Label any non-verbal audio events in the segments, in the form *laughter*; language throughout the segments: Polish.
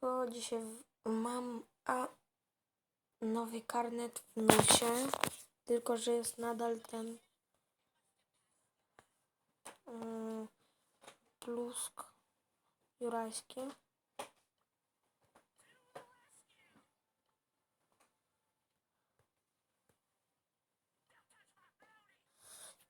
Bo dzisiaj mam a nowy karnet w nosie, tylko że jest nadal ten mm, plusk jurajski.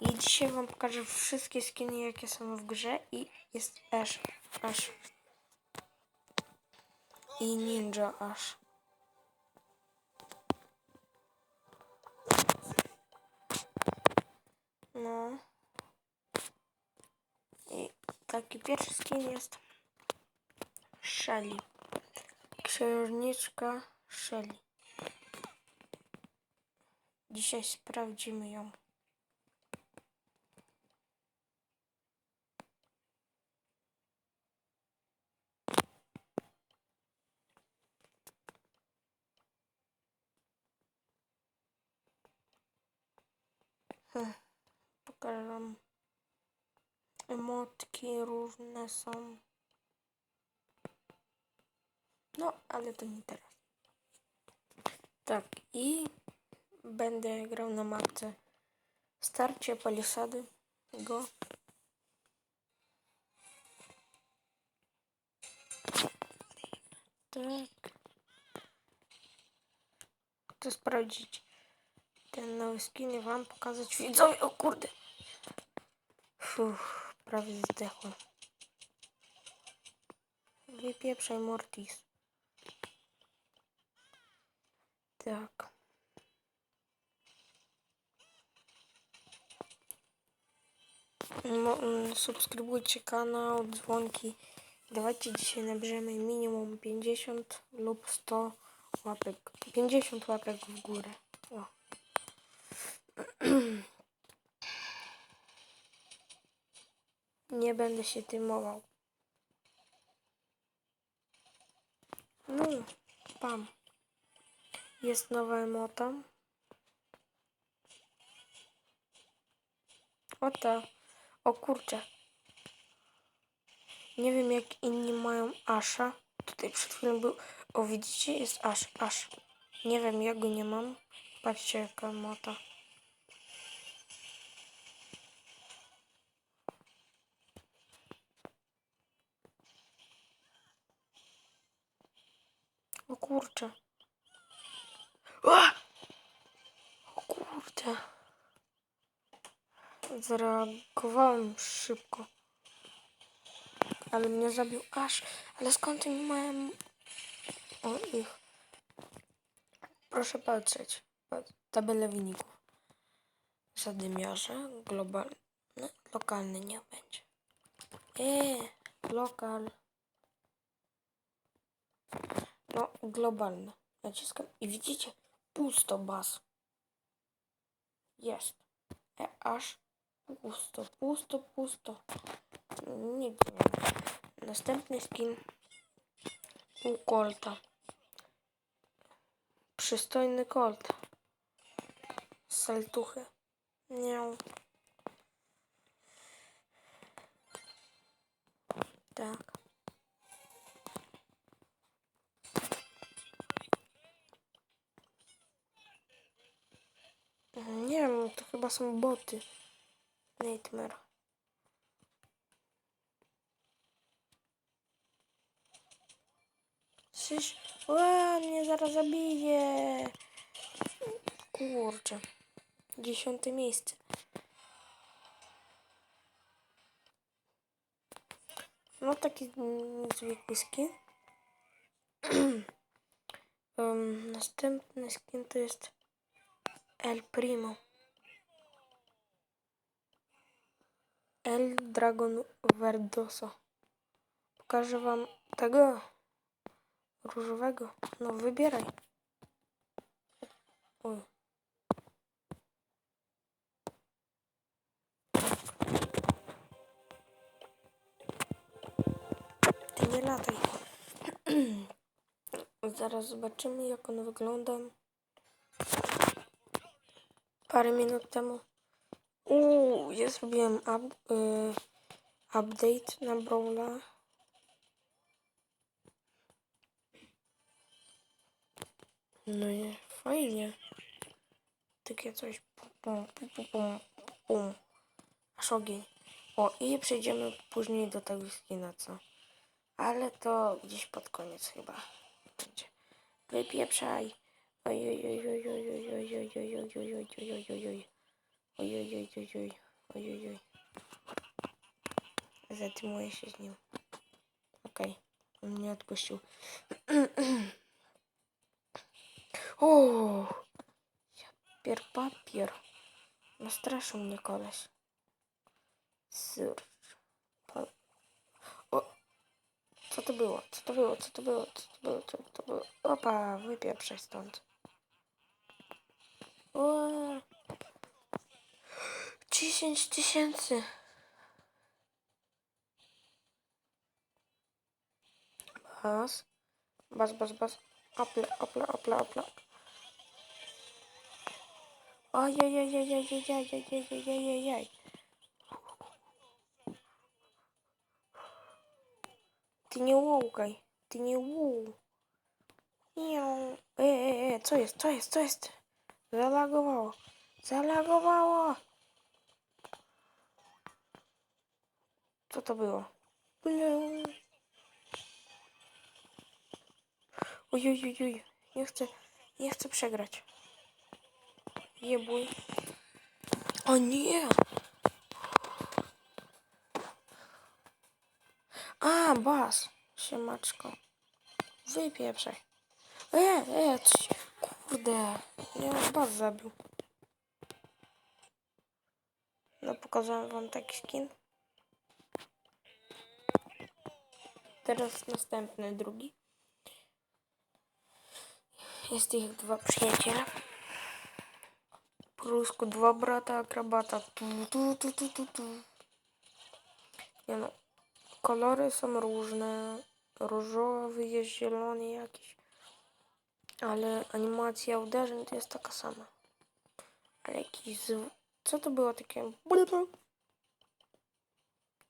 I dzisiaj wam pokażę wszystkie skiny, jakie są w grze i jest Ash, Ash i Ninja Ash. No. I taki pierwszy skin jest Shelly. Księżniczka Shelly. Dzisiaj sprawdzimy ją. Hmm. Pokażę wam. Różne są. No, ale to nie teraz. Tak, i będę grał na mapce Starcie Palisady go. Tak. Chcę sprawdzić ten nowy skin i wam pokazać widzowie. O kurde. Fuh, prawie zdechłem. Wypieprzaj Mortis. Tak. Mm, subskrybujcie kanał, dzwonki. Dawajcie dzisiaj nabierzemy minimum 50 lub 100 łapek. 50 łapek w górę. O. Nie będę się tymował. No, pam. Jest nowa emota. O ta. O kurczę. Nie wiem jak inni mają Asha. Tutaj przed chwilą był... O widzicie? Jest Ash. Ash. Nie wiem jak go nie mam. Patrzcie jaka emota. O kurczę. O kurde. Zareagowałem szybko. Ale mnie zabił aż. Ale skąd nie mają o ich? Proszę patrzeć. Pat- Tabelę wyników. Zadymiarze. Globalny. Lokalny nie będzie. Eee, lokal. No, globalne. Naciskam i widzicie? Pusto bas. Jest. E, aż pusto, pusto, pusto. Nie wiem. Następny skin u Colta. Przystojny Colt. Saltuchy. Nie. Tak. Nie wiem, to chyba są boty. Nightmare. Szysz... Ła, mnie zaraz zabije. Kurczę. Dziesiąte miejsce. No taki zwykły skin. *clears throat* um, następny skin to jest El Primo. El Dragon Verdoso. Pokażę wam tego różowego. No wybieraj. Oj. Ty nie lataj. *clears throat* Zaraz zobaczymy jak on wygląda. Parę minut temu. Uuu, ja zrobiłem up, y, update na Brawla. No nie, fajnie. Takie coś. Pum, pum, pum, pum, pum. Aż ogień. O, i przejdziemy później do tego skina, co? Ale to gdzieś pod koniec chyba. Wypieprzaj. Oj, oj, oj, oj, oj, oj, oj, oj, oj, oj, oj, oj, oj, oj, oj. Oj, oj, oj, oj, oj, oj, oj, oj. Zatrzymuję się z nim. Okej, on mnie odpuścił. o! Pier papier. Nastraszył mnie koleś. Sur. Pa- O! Co to było? Co to było? Co to było? Co to było? Co to było? Opa, wypieprzaj stąd. O! 10 tysięcy. Bas. Bas, bas, bas. Opla, opla, opla, opla. Ojej, Ty nie łukaj. Ty nie łu. Miau. E, e, e, co jest, co jest, co jest? Zalagowało. Zalagowało. Co to było? Oj, oj, oj, oj. Nie chcę, nie chcę przegrać. Jebuj. O nie! A, bas. Siemaczko. Wypieprzaj. E, e. Kurde. Nie, bas zabił. No, pokazałem wam taki skin. Teraz następny, drugi. Jest ich dwa przyjaciele. Po rusku dwa brata akrobata. Tu, tu, tu, tu, tu, tu. Nie no. Kolory są różne. Różowy jest zielony jakiś. Але анімація ударень десь така сама. Але якийсь звук. Це то було таке.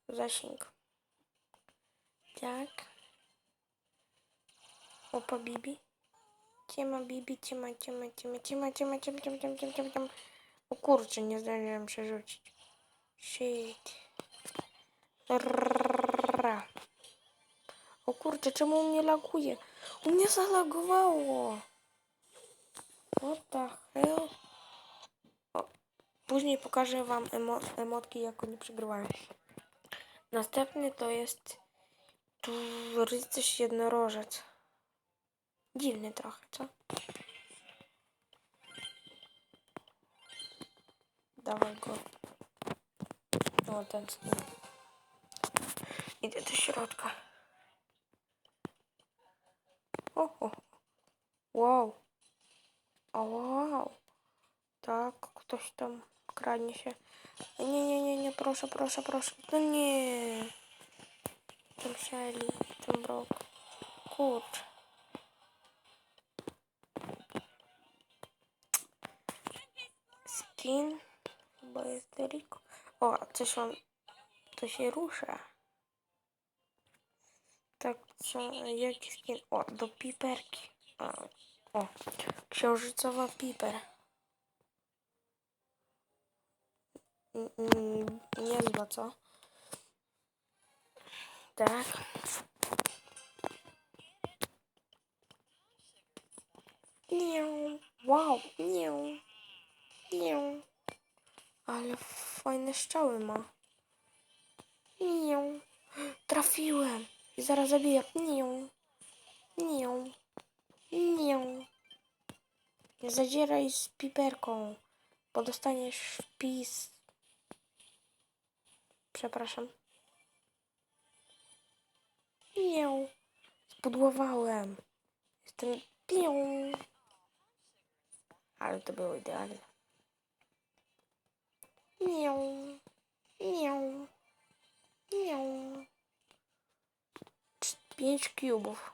Зашник. Так. Опа, биби. Тема, биби, тема, тема, тема, тема, тема, тема, тема, тема, тема, тема, тема. У курчу не знаем, что жучить. Шить. Ра. O kurczę, czemu mnie laguje? U mnie zalagowało. What the hell? O, później pokażę wam emo emotki, jak oni przegrywają. Następny to jest tu rycerz jednorożec. Dziwny trochę, co? Dawaj go. O, ten. Idę do środka. О-хо. Вау. А вау. Так, кто хтось там краннище? Не, не, не, не, прошу, прошу, прошу. Ну не, Там шалі, там брок. Курт. скин, Байстерік. О, це что, вам. То и руша. Co... Jaki skin? O, do piperki. O, o. księżycowa piper. Mm, Niezła, co? Tak. Nie. Wow, nie. Nie. Ale fajne strzały ma. Nie. Trafiłem. I zaraz zabiję. Nie. Nie. Nie. Nie zadzieraj z piperką, bo dostaniesz wpis. Przepraszam. Nie. Spudłowałem. Jestem pią. Ale to było idealne. Miau. Miau. Miau. Pięć kubów.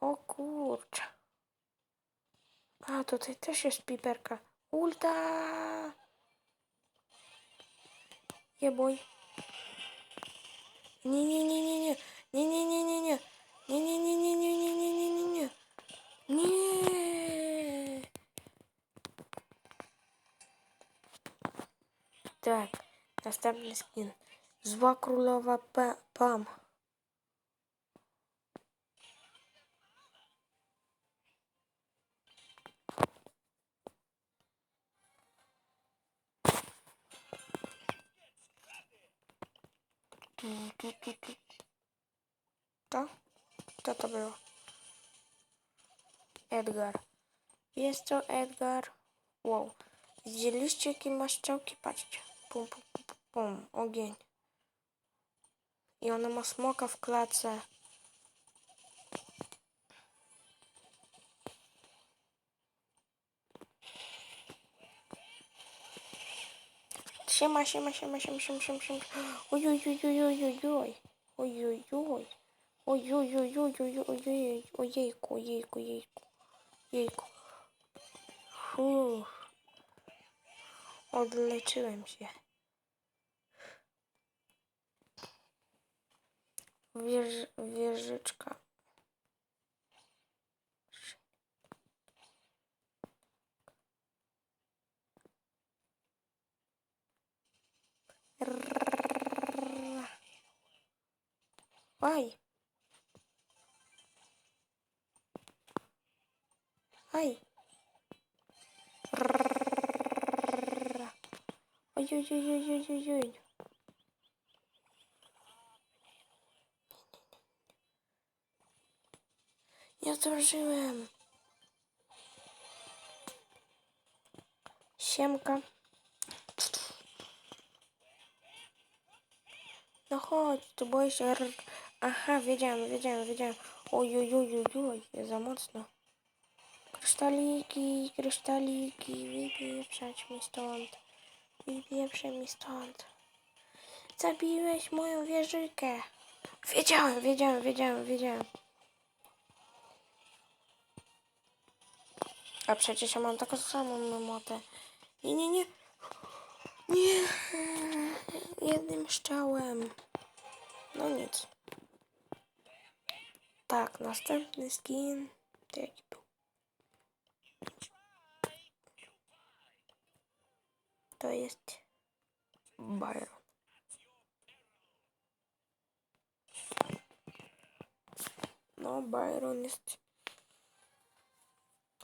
O kurczę. A, tutaj też jest piperka. Ulta! Nie boj. Nie, nie, nie, nie, nie. Nie, nie, nie, nie, nie. Nie, nie, nie, nie, nie, nie, nie, nie, nie, nie. Nie. Tak. Następny skin. Zła królowa pa Pam. Edgar. Wow. Widzieliście jakie ma strzałki? Patrzcie. Pum, pum, pum, pum. Ogień. I ona ma smoka w klatce. Siema, siema, siema, siema, siema, siema, siema. Oj, oj, oj, oj, oj, oj, oj. Oj, oj, oj. Oj, oj, oj, oj, oj, oj, oj, ojejku, ojejku, ojejku. Jejku. Uff. Odleczyłem się. Wież, wieżyczka. Aj. Aj. Oj, oj, oj, oj, oj, oj, oj. Nie zdążyłem. Siemka. No chodź, tu boję się. r- Aha, wiedziałem, wiedziałem, wiedziałem. Kryształiki, wypieprzać mi stąd. Zabiłeś moją wieżykę. Wiedziałem, wiedziałem, wiedziałem, wiedziałem. A przecież ja mam taką samą memotę. Nie, nie, nie. Nie. Jednym strzałem. No nic. Tak, następny skin. Jaki był? To jest Byron. No, Byron jest.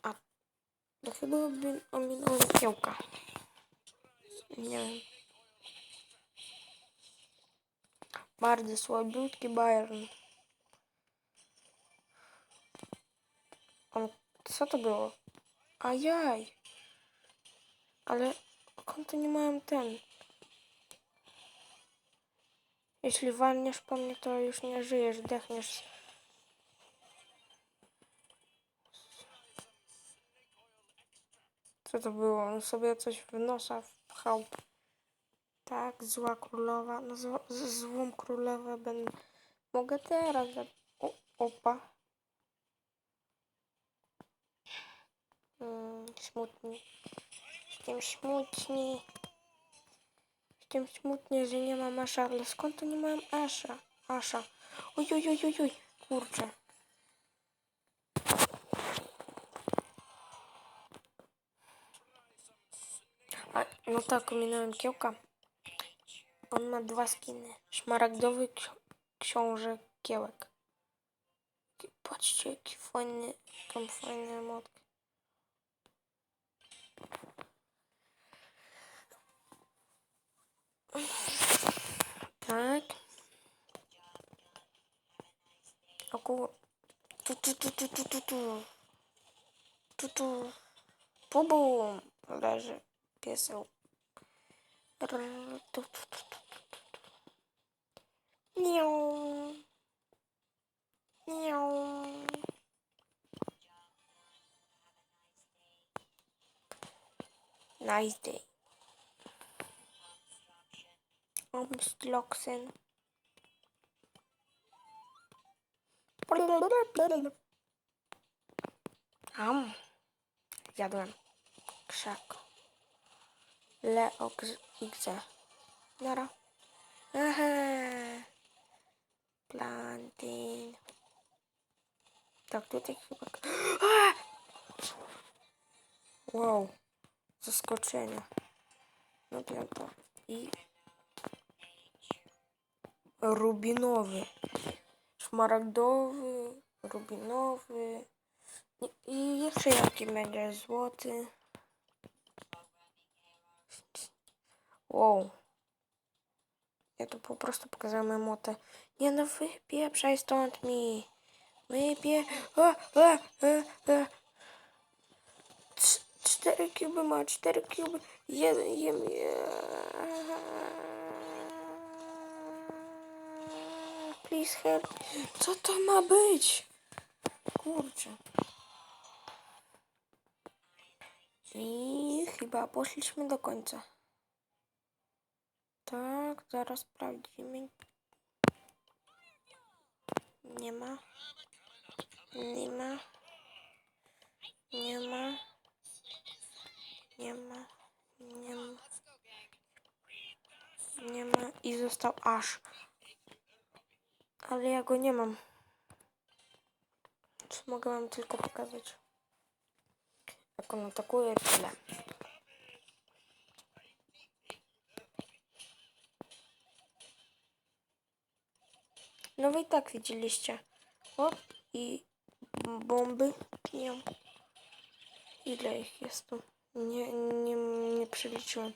A to chyba omi- ominąłem kiełka. Nie wiem. Bardzo słabiutki Byron. On, co to było? Ajaj. Konto nie miałem ten. Jeśli walniesz po mnie, to już nie żyjesz, dechniesz. Co to było? On sobie coś w nosa wpchał. Tak, zła królowa. No zło, złą królowę będę. Mogę teraz. O, opa. Mm, smutni. Jestem smutni. Jestem smutny, że nie mam Asha, ale skąd to nie mam Asha? Asha. Oj, oj, oj, oj, oj. Kurczę. A, no tak, ominąłem kiełka. On ma dwa skiny. Szmaragdowy ksi- książę kiełek. Patrzcie, jaki fajny, jaką fajną emotkę. Tak. O kur... Tu, tu, tu, tu, tu, tu, tu. Tu, tu. Bubum. Leży pieseł. Tu, tu, tu, tu, tu. Nice day. Am. Zjadłem. Krzak. Leo X. Nara. Aha. Plantin. Tak, tutaj chyba... Wow. Zaskoczenie. No to I rubinowy, szmaragdowy, rubinowy i- i jeszcze jaki będzie złoty. Wow. Ja tu po prostu pokazałem emotę. Nie no, wypieprzaj stąd mi. Wypie... A, a, a, a. C- Cztery kuby ma, cztery kuby. Jeden, jem... Please help. Co to ma być? Kurczę. I chyba poszliśmy do końca. Tak, zaraz sprawdzimy. Nie ma. Nie ma. Nie ma. Nie ma. Nie ma. Nie ma. I został aż. Ale ja go nie mam. Czy mogę wam tylko pokazać? Jak on atakuje, tyle. No wy i tak widzieliście. O, i bomby piją. Ile ich jest tu? Nie, nie, nie przeliczyłem.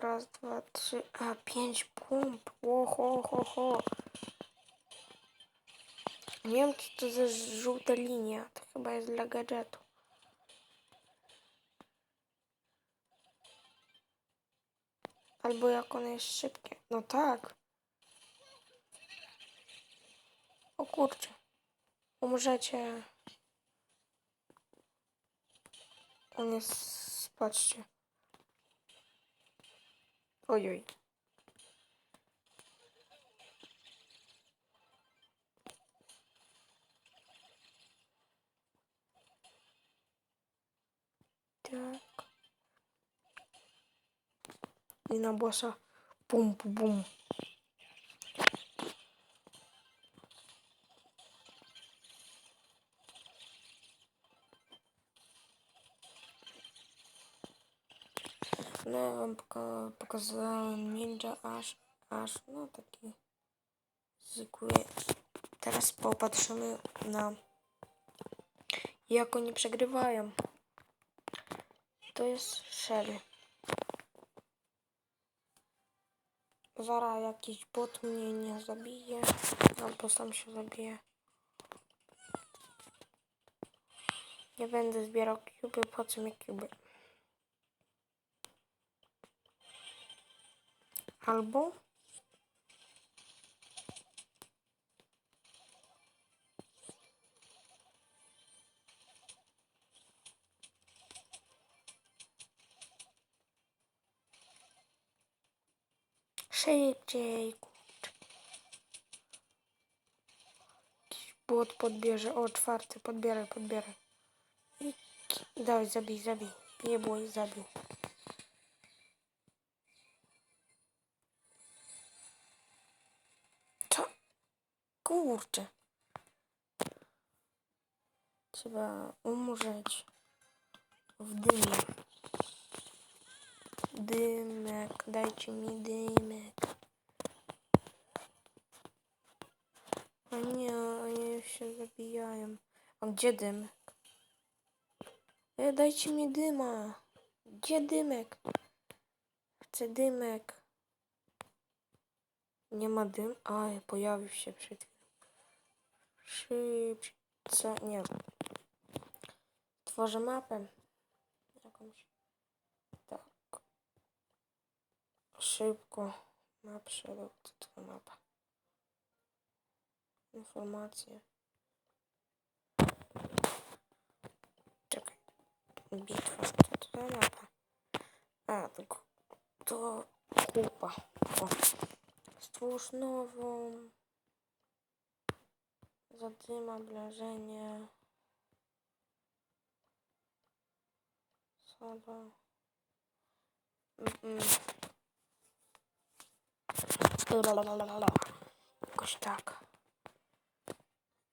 Raz, dwa, trzy, a pięć bomb. Ło, ho, ho, ho. Nie wiem, co to za żółta linia. To chyba jest dla gadżetu. Albo jak one jest szybkie. No tak. O kurczę. Umrzecie. On jest... Patrzcie. Ojoj. Tak. I na bossa. Bum, bum, bum. No, wam poka pokazałem ninja aż, aż, no taki zwykły. Teraz popatrzymy na jak oni przegrywają. To jest Shelly. Zara jakiś bot mnie nie zabije, albo sam się zabije. Nie będę zbierał kuby, po co mi kuby? Albo szybciej, błot podbierze. O, czwarty, podbieraj, podbieraj. I dawaj, zabij, zabij. Nie było i zabił. Kurczę. Trzeba umrzeć w dymie. Dymek, dajcie mi dymek. A nie, oni już się zabijają. A gdzie dymek? E, dajcie mi dyma. Gdzie dymek? Chcę dymek. Nie ma dym? Aj, pojawił się przed chwilą. Szybce, nie. Tworzę mapę. Jakąś. Tak. Szybko. Map shadow. To za mapa? Informacje. Czekaj. Bitwa. To za mapa? A, to, to kupa. O. Stwórz nową. Zadyma, oblężenie. Soda. Mm -mm. Lalalala. Jakoś tak.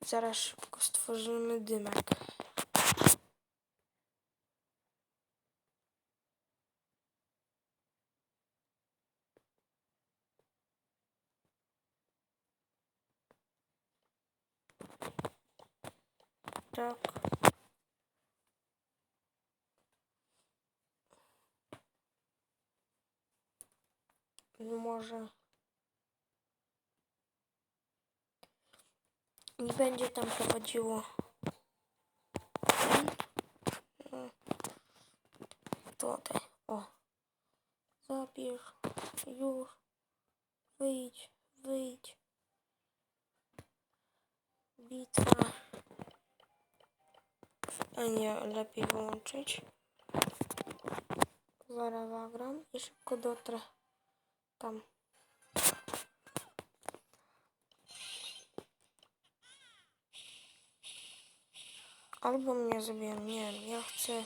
Zaraz szybko stworzymy dymek. Brak. Może nie będzie tam prowadziło. Tutaj, o. Zapisz, już. Wyjdź, wyjdź. Bitwa. A nie, lepiej wyłączyć. Zaraz zagram i szybko dotrę tam. Albo mnie zabiję, nie wiem, ja chcę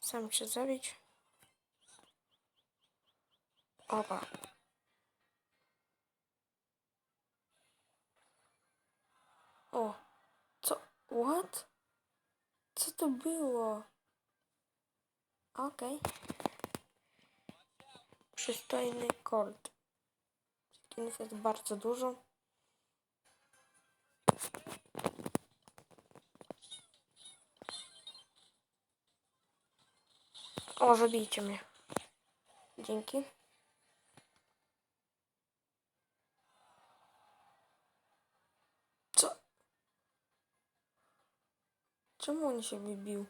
sam się zabić. Opa. O, co? What? Co to było? Okej. Przystojny kolt. Skinów jest bardzo dużo. O, zabijcie mnie. Dzięki. Co? Czemu on się wybił?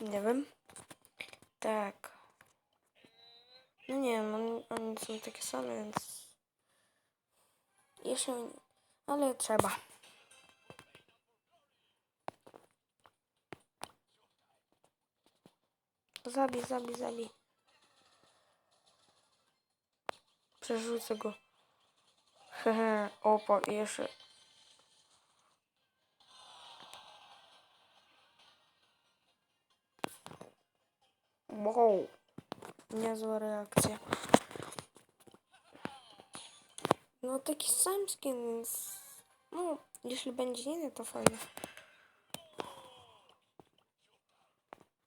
Nie wiem. Tak. No nie wiem, oni, są takie same, więc... Jeszcze... Ale trzeba. Zabij, zabij, zabij. Przerzucę go. *laughs* Hehe, opa, jeszcze. Wow. Niezła reakcja. No taki sam skin, więc... No, jeśli będzie inny, to fajnie.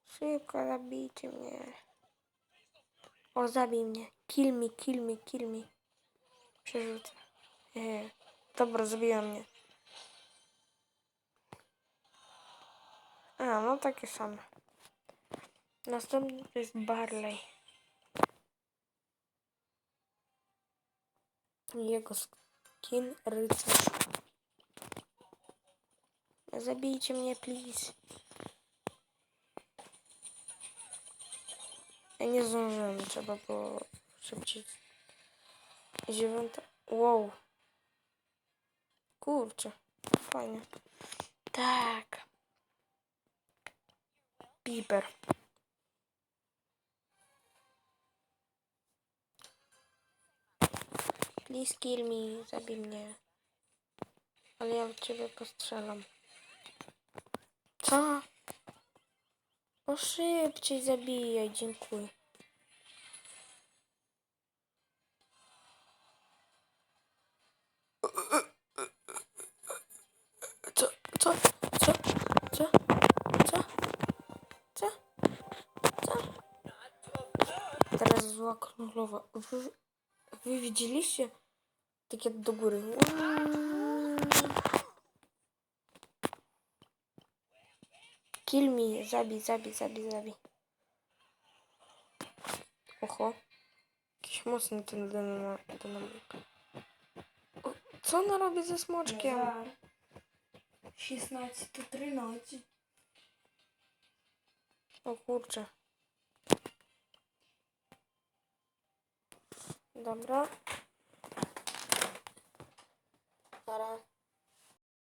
Szybko zabijcie mnie. O, zabij mnie. Kill me, kill me, kill me. Przerzucę. Eee. Dobra, zabiła mnie. A, no takie same. Następny to jest Barley. Jego skin rycerz. Zabijcie mnie, please. Ja nie zdążyłem, trzeba było szybciej. Dziewiąta. Wow. Kurczę. Fajnie. Tak. Piper. Please kill me. Zabij mnie. Ale ja w ciebie postrzelam. Co? O szybciej zabijaj, dziękuję. Co? Co? Co? Co? Co? Co? Co? Teraz zła królowa. Wy, wy widzieliście? Takie do góry. Kill me, zabij, zabij, zabij, zabij. Oho. Jakiś mocny ten dynamo- dynamik. O, Co ona robi ze smoczkiem? Назар. 16 13. O kurczę. Dobra.